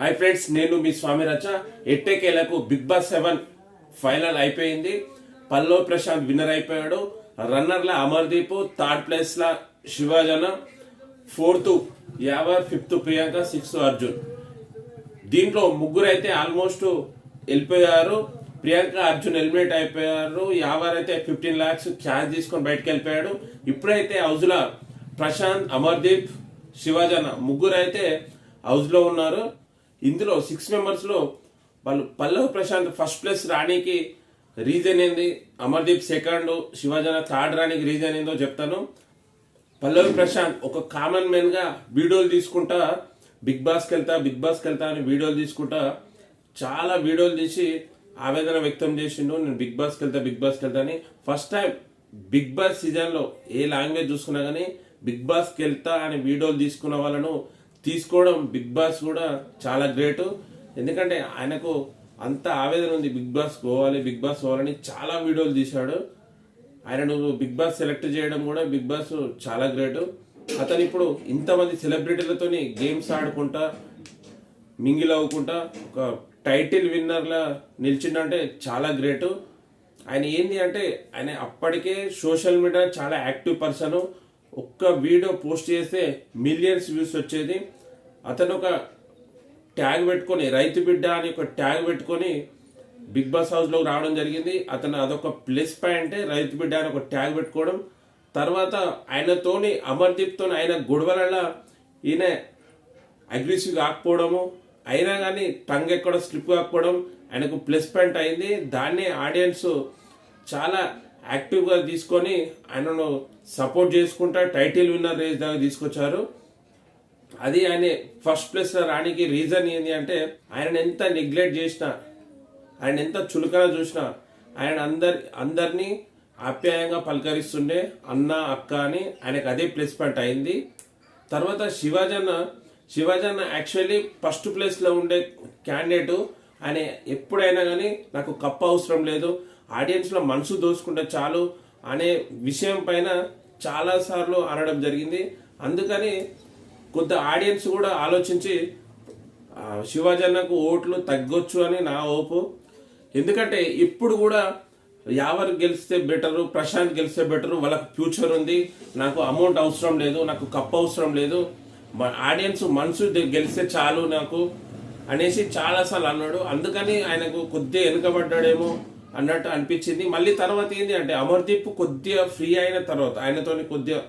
Hi friends నేను మీ స్వామి రచ. ఎట్టేకేలకు బిగ్ బాస్ సెవెన్ ఫైనల్ అయిపోయింది. పల్లో ప్రశాంత్ విన్నర్ అయిపోయాడు. రన్నర్ల అమర్దీప్ థర్డ్ ప్లేస్ల శివజన శివాజన fourth Yawar fifth Priyanka sixth Arjun. దీంట్లో ముగ్గురు అయితే ఆల్మోస్ట్ వెళ్ళిపోయారు. ప్రియాంక అర్జున్ ఎలిమినేట్ అయిపోయారు. యావర్ అయితే ఫిఫ్టీన్ ల్యాక్స్ క్యాష్ తీసుకొని బయటకు వెళ్ళిపోయాడు ఇప్పుడైతే హౌజ్ల ప్రశాంత్ అమర్దీప్ శివాజన ముగ్గురు అయితే హౌస్లో ఉన్నారు. ఇందులో సిక్స్ మెంబర్స్లో వాళ్ళు పల్లవ్ ప్రశాంత్ ఫస్ట్ ప్లేస్ రాణికి రీజన్ ఏంది? అమర్దీప్ సెకండ్ శివాజన థర్డ్ రాణికి రీజన్ ఏందో చెప్తాను. పల్లవి ప్రశాంత్ ఒక కామన్ మెన్గా వీడియోలు తీసుకుంటా బిగ్ బాస్కి వెళ్తా బిగ్ బాస్కి వెళ్తా అని వీడియోలు తీసుకుంటా చాలా వీడియోలు తీసి ఆవేదన వ్యక్తం చేసిండు. నేను బిగ్ బాస్కి వెళ్తా బిగ్ బాస్కి వెళ్తా అని ఫస్ట్ టైం బిగ్ బాస్ సీజన్లో ఏ లాంగ్వేజ్ చూసుకున్నా కానీ బిగ్ బాస్కి వెళ్తా అని వీడియోలు తీసుకున్న వాళ్ళను తీసుకోవడం బిగ్ బాస్ కూడా చాలా గ్రేటు. ఎందుకంటే ఆయనకు అంత ఆవేదన ఉంది బిగ్ బాస్ పోవాలి బిగ్ బాస్ పోవాలని చాలా వీడియోలు తీశాడు. ఆయనను బిగ్ బాస్ సెలెక్ట్ చేయడం కూడా బిగ్ బాస్ చాలా గ్రేటు. అతను ఇప్పుడు ఇంతమంది సెలబ్రిటీలతోని గేమ్స్ ఆడుకుంటా మింగిల్ అవ్వకుండా ఒక టైటిల్ విన్నర్లా నిలిచిండంటే చాలా గ్రేటు. ఆయన ఏంది అంటే ఆయన అప్పటికే సోషల్ మీడియా చాలా యాక్టివ్ పర్సన్. ఒక్క వీడియో పోస్ట్ చేస్తే మిలియన్స్ వ్యూస్ వచ్చేది. అతను ఒక ట్యాగ్ పెట్టుకొని రైతు బిడ్డ అని ఒక ట్యాగ్ పెట్టుకొని బిగ్ బాస్ హౌస్లోకి రావడం జరిగింది. అతను అదొక ప్లస్ పాయింట్ రైతు బిడ్డ అని ఒక ట్యాగ్ పెట్టుకోవడం. తర్వాత ఆయనతోని అమర్దీప్తో ఆయన గొడవల ఈయన అగ్రెసివ్ కాకపోవడము. అయినా కానీ టంగ్ ఎక్కడ స్లిప్ కాకపోవడం ఆయనకు ప్లస్ పాయింట్ అయింది. దాన్ని ఆడియన్స్ చాలా యాక్టివ్గా తీసుకొని ఆయనను సపోర్ట్ చేసుకుంటా టైటిల్ విన్నర్ రేస్ దాకా తీసుకొచ్చారు. అది ఆయన ఫస్ట్ ప్లేస్ రానికి రీజన్ ఏంటి అంటే ఆయన ఎంత నెగ్లెక్ట్ చేసినా ఆయన ఎంత చులకన చూసినా ఆయన అందరి అందరినీ ఆప్యాయంగా పలకరిస్తుండే అన్న అక్క అని ఆయనకు అదే ప్లేస్ పాయింట్ అయింది. తర్వాత శివాజన్న శివాజన్న యాక్చువల్లీ ఫస్ట్ ప్లేస్లో ఉండే క్యాండిడేటు. ఆయన ఎప్పుడైనా కానీ నాకు కప్ అవసరం లేదు. ఆడియన్స్లో మనసు దోసుకుంటే చాలు అనే విషయం పైన చాలాసార్లు అనడం జరిగింది. అందుకని కొంత ఆడియన్స్ కూడా ఆలోచించి శివాజన్నకు ఓట్లు తగ్గొచ్చు అని నా ఓపు. ఎందుకంటే ఇప్పుడు కూడా యావర్ గెలిస్తే బెటరు ప్రశాంత్ గెలిస్తే బెటరు వాళ్ళకి ఫ్యూచర్ ఉంది. నాకు అమౌంట్ అవసరం లేదు నాకు కప్ అవసరం లేదు. మా ఆడియన్స్ మనసు గెలిస్తే చాలు నాకు అనేసి చాలాసార్లు అన్నాడు. అందుకని ఆయనకు కొద్దిగా వెనుకబడ్డాడేమో. అన్నట్టు అనిపించింది. మళ్ళీ తర్వాత ఏంటి అంటే అమర్దీప్ కొద్దిగా ఫ్రీ అయిన తర్వాత ఆయనతోని కొద్దిగా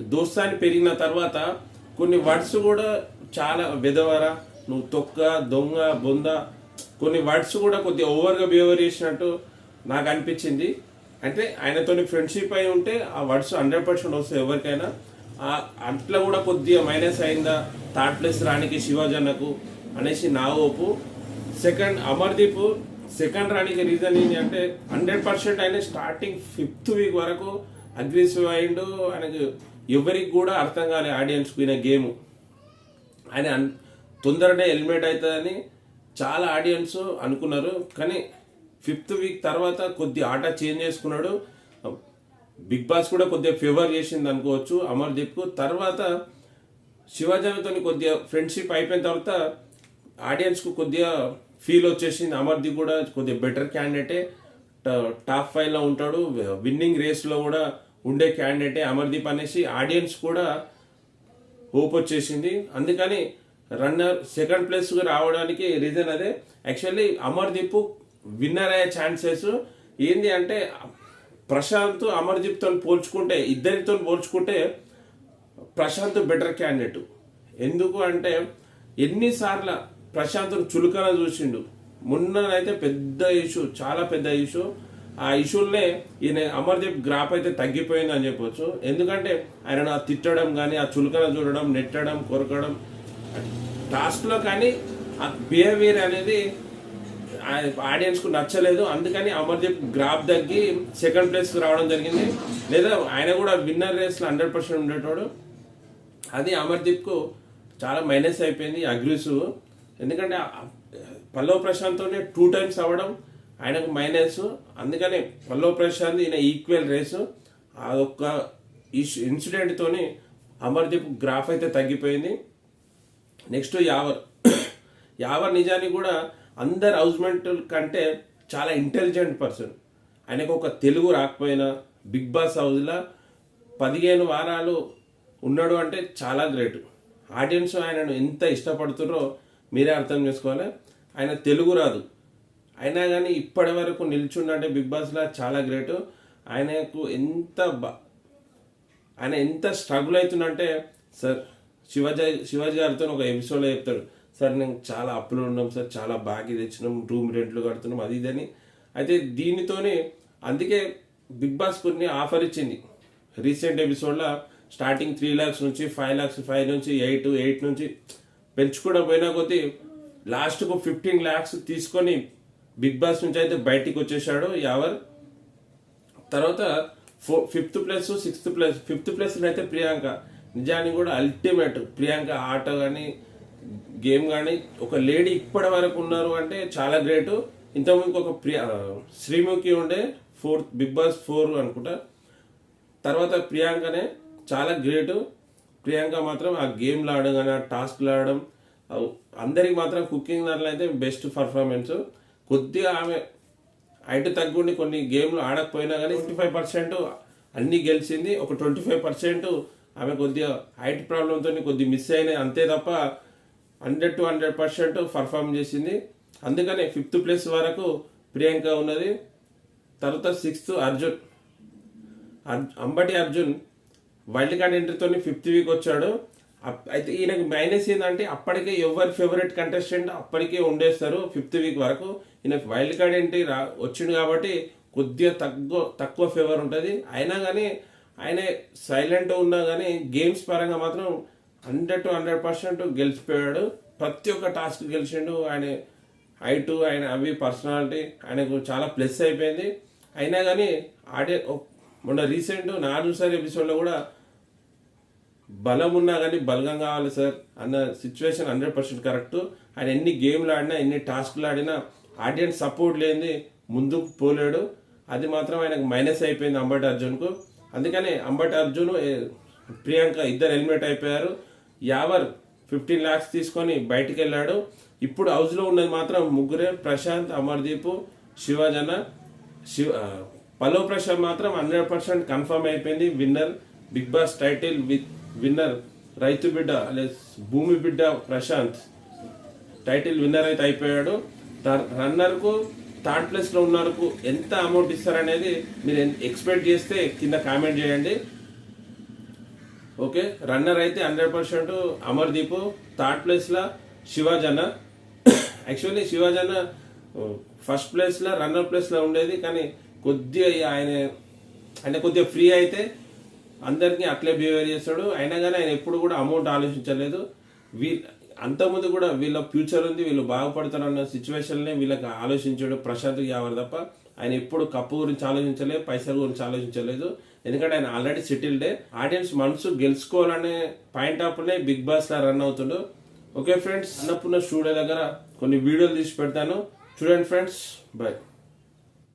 దోస్తాన్ని పెరిగిన తర్వాత కొన్ని వర్డ్స్ కూడా చాలా వెదవర నువ్వు తొక్క దొంగ బొంద కొన్ని వర్డ్స్ కూడా కొద్దిగా ఓవర్గా బిహేవియర్ చేసినట్టు నాకు అనిపించింది. అంటే ఆయనతోని ఫ్రెండ్షిప్ అయి ఉంటే ఆ వర్డ్స్ హండ్రెడ్ పర్సెంట్ వస్తాయి ఎవరికైనా. ఆ- అట్లా కూడా కొద్దిగా మైనస్ అయిందా థర్డ్ ప్లేస్ రానికి శివాజన్నకు అనేసి నా ఓపు. సెకండ్ అమర్దీప్ సెకండ్ రానికి రీజన్ ఏంటి అంటే హండ్రెడ్ పర్సెంట్ ఆయన స్టార్టింగ్ ఫిఫ్త్ వీక్ వరకు అగ్రెసివ్ అయిండు ఆయనకు ఎవరికి కూడా అర్థం కాలే ఆడియన్స్ పోయిన గేమ్ ఆయన తొందరనే ఎలిమినేట్ అవుతుందని చాలా ఆడియన్స్ అనుకున్నారు. కానీ ఫిఫ్త్ వీక్ తర్వాత కొద్ది ఆట చేంజ్ చేసుకున్నాడు. బిగ్ బాస్ కూడా కొద్దిగా ఫేవర్ చేసింది అనుకోవచ్చు అమర్దీప్కు తర్వాత శివాజీతో కొద్దిగా ఫ్రెండ్షిప్ అయిపోయిన తర్వాత ఆడియన్స్కు కొద్దిగా ఫీల్ వచ్చేసింది. అమర్దీప్ కూడా కొద్దిగా బెటర్ క్యాండిడేటే టాప్ ఫైవ్లో ఉంటాడు. విన్నింగ్ రేస్లో కూడా ఉండే క్యాండిడేటే అమర్దీప్ అనేసి ఆడియన్స్ కూడా హోప్ వచ్చేసింది. అందుకని రన్నర్ సెకండ్ ప్లేస్కి రావడానికి రీజన్ అదే. యాక్చువల్లీ అమర్దీప్ విన్నర్ అయ్యే ఛాన్సెస్ ఏంది అంటే ప్రశాంత్ అమర్దీప్తో పోల్చుకుంటే ఇద్దరితో పోల్చుకుంటే ప్రశాంత్ బెటర్ క్యాండిడేట్ ఎందుకు అంటే ఎన్నిసార్లు ప్రశాంత్ను చులకన చూసిండు. మొన్ననైతే పెద్ద ఇష్యూ చాలా పెద్ద ఇష్యూ. ఆ ఇష్యూలనే ఈయన అమర్దీప్ గ్రాప్ అయితే తగ్గిపోయింది అని చెప్పొచ్చు. ఎందుకంటే ఆయన ఆ తిట్టడం కానీ ఆ చులకన చూడడం నెట్టడం కొరకడం టాస్క్లో కానీ ఆ బిహేవియర్ అనేది ఆడియన్స్కు నచ్చలేదు. అందుకని అమర్దీప్ గ్రాప్ తగ్గి సెకండ్ ప్లేస్కి రావడం జరిగింది. లేదా ఆయన కూడా విన్నర్ రేస్లో హండ్రెడ్ పర్సెంట్ ఉండేటోడు. అది అమర్దీప్కు చాలా మైనస్ అయిపోయింది. అగ్రెసివ్. ఎందుకంటే పల్లవ్ ప్రశాంత్తోనే టూ టైమ్స్ అవ్వడం ఆయనకు మైనస్ అందుకని పల్లవ్ ప్రశాంత్ ఈయన ఈక్వల్ రేసు అదొక్క ఇన్సిడెంట్ ఇన్సిడెంట్తోని అమర్దీప్ గ్రాఫ్ అయితే తగ్గిపోయింది. నెక్స్ట్ యావర్. యావర్ నిజానికి కూడా అందరు హౌస్మెంట్ కంటే చాలా ఇంటెలిజెంట్ పర్సన్ ఆయనకు ఒక తెలుగు రాకపోయినా బిగ్ బాస్ హౌస్లో పదిహేను వారాలు ఉన్నాడు అంటే చాలా గ్రేట్ ఆడియన్స్ ఆయనను ఎంత ఇష్టపడుతున్నారో మీరే అర్థం చేసుకోవాలి. ఆయన తెలుగు రాదు. అయినా కానీ ఇప్పటి వరకు నిల్చుండంటే బిగ్ బాస్లో చాలా గ్రేట్. ఆయనకు ఎంత బా ఆయన ఎంత స్ట్రగుల్ అవుతుందంటే సార్ శివాజీ శివాజీ గారితో ఒక ఎపిసోడ్లో చెప్తాడు. సార్ నేను చాలా అప్పులు ఉన్నాం సార్ చాలా బాకీ తెచ్చినాం రూమ్ రెంట్లు కడుతున్నాం అది ఇదని అయితే దీనితోనే అందుకే బిగ్ బాస్ కొన్ని ఆఫర్ ఇచ్చింది. రీసెంట్ ఎపిసోడ్లో స్టార్టింగ్ త్రీ ల్యాక్స్ నుంచి ఫైవ్ ల్యాక్స్ ఫైవ్ నుంచి ఎయిట్ ఎయిట్ నుంచి పెంచుకోవడం పోయినా కొద్దీ లాస్ట్కు ఫిఫ్టీన్ ల్యాక్స్ తీసుకొని బిగ్ బాస్ నుంచి అయితే బయటికి వచ్చేసాడు యావర్ తర్వాత ఫో fifth place sixth place fifth place అయితే ప్రియాంక. నిజానికి కూడా అల్టిమేట్ ప్రియాంక ఆట కానీ గేమ్ కానీ ఒక లేడీ ఇప్పటి వరకు ఉన్నారు అంటే చాలా గ్రేట్. ఇంతకుముందు ఒక ప్రియా శ్రీముఖి ఉండే ఫోర్త్ బిగ్ బాస్ ఫోర్ అనుకుంటా. తర్వాత ప్రియాంకనే చాలా గ్రేటు. ప్రియాంక మాత్రం ఆ గేమ్లు ఆడడం కానీ ఆ టాస్క్లు ఆడడం అందరికి మాత్రం కుకింగ్ దాంట్లో అయితే బెస్ట్ పర్ఫార్మెన్స్. కొద్దిగా ఆమె హైట్ తగ్గుండి కొన్ని గేమ్లు ఆడకపోయినా కానీ ఫిఫ్టీ ఫైవ్ పర్సెంట్ అన్నీ గెలిచింది. ఒక ట్వంటీ ఫైవ్ పర్సెంట్ ఆమె కొద్దిగా హైట్ ప్రాబ్లంతో కొద్దిగా మిస్ అయినాయి. అంతే తప్ప hundred to hundred percent perform చేసింది. అందుకనే ఫిఫ్త్ ప్లేస్ వరకు ప్రియాంక ఉన్నది. తర్వాత సిక్స్త్ అర్జున్. అర్- అంబటి అర్జున్ వైల్డ్ కార్డ్ ఎంట్రీతో ఫిఫ్త్ వీక్ వచ్చాడు. అప్- అయితే ఈయనకి మైనస్ ఏంటంటే అప్పటికే ఎవరి ఫేవరెట్ కంటెస్టెంట్ అప్పటికే ఉండేస్తారు ఫిఫ్త్ వీక్ వరకు. ఈయనకి వైల్డ్ కార్డ్ ఎంట్రీ రా వచ్చిండు కాబట్టి కొద్దిగా తక్కువ తక్కువ ఫేవర్ ఉంటుంది. అయినా కానీ ఆయన సైలెంట్ ఉన్నా కానీ గేమ్స్ పరంగా మాత్రం హండ్రెడ్ టు హండ్రెడ్ పర్సెంట్ గెలిచిపోయాడు. ప్రతి ఒక్క టాస్క్ గెలిచిండు. ఆయన హైట్ ఆయన అవి పర్సనాలిటీ ఆయనకు చాలా ప్లస్ అయిపోయింది. అయినా కానీ ఆడే మొన్న రీసెంట్ నాలుగుసారి ఎపిసోడ్లో కూడా బలం ఉన్నా కానీ బలగం కావాలి సార్ అన్న సిచ్యువేషన్ హండ్రెడ్ పర్సెంట్ కరెక్ట్ ఆయన ఎన్ని గేమ్లు ఆడినా ఎన్ని టాస్క్లు ఆడినా ఆడియన్స్ సపోర్ట్ లేనిది ముందుకు పోలేడు. అది మాత్రం ఆయనకు మైనస్ అయిపోయింది అంబటి అర్జున్కు. అందుకని అంబటి అర్జున్ ప్రియాంక ఇద్దరు హెల్మెట్ అయిపోయారు. యావర్ ఫిఫ్టీన్ ల్యాక్స్ తీసుకొని బయటికి వెళ్ళాడు. ఇప్పుడు హౌస్లో ఉన్నది మాత్రం ముగ్గురే ప్రశాంత్ అమర్దీప్ శివజన. శివ పలో ప్రశాంత్ మాత్రం హండ్రెడ్ పర్సెంట్ కన్ఫర్మ్ అయిపోయింది. Winner Bigg Boss title with winner రైతు బిడ్డ అలే భూమి బిడ్డ ప్రశాంత్. టైటిల్ విన్నర్ అయితే అయిపోయాడు. రన్నర్కు థర్డ్ ప్లేస్లో ఉన్నరకు ఎంత అమౌంట్ ఇస్తారనేది మీరు ఎక్స్పెక్ట్ చేస్తే కింద కామెంట్ చేయండి. ఓకే రన్నర్ అయితే హండ్రెడ్ పర్సెంట్ అమర్దీప్ థర్డ్ ప్లేస్లో శివాజన. యాక్చువల్లీ శివాజన ఫస్ట్ ప్లేస్లో రన్నర్ ప్లేస్లో ఉండేది కానీ కొద్దిగా ఆయన ఆయన కొద్దిగా ఫ్రీ అయితే అందరికీ అట్లే బిహేవియర్ చేస్తాడు. అయినా కానీ ఆయన ఎప్పుడు కూడా అమౌంట్ ఆలోచించలేదు. వీ అంతకుముందు కూడా వీళ్ళ ఫ్యూచర్ ఉంది వీళ్ళు బాగుపడతారన్న అన్న వీళ్ళకి ఆలోచించాడు ప్రశాంత్ యావర్ తప్ప. ఆయన ఎప్పుడు కప్పు గురించి ఆలోచించలేదు పైసల గురించి ఆలోచించలేదు. ఎందుకంటే ఆయన ఆల్రెడీ సెటిల్డే ఆడియన్స్ మనసు గెలుచుకోవాలనే పాయింట్ ఆఫ్నే బిగ్ బాస్లో రన్ అవుతుండు. ఓకే ఫ్రెండ్స్ అన్నపూర్ణ స్టూడియో దగ్గర కొన్ని వీడియోలు తీసి పెడతాను. చూడండి ఫ్రెండ్స్ బాయ్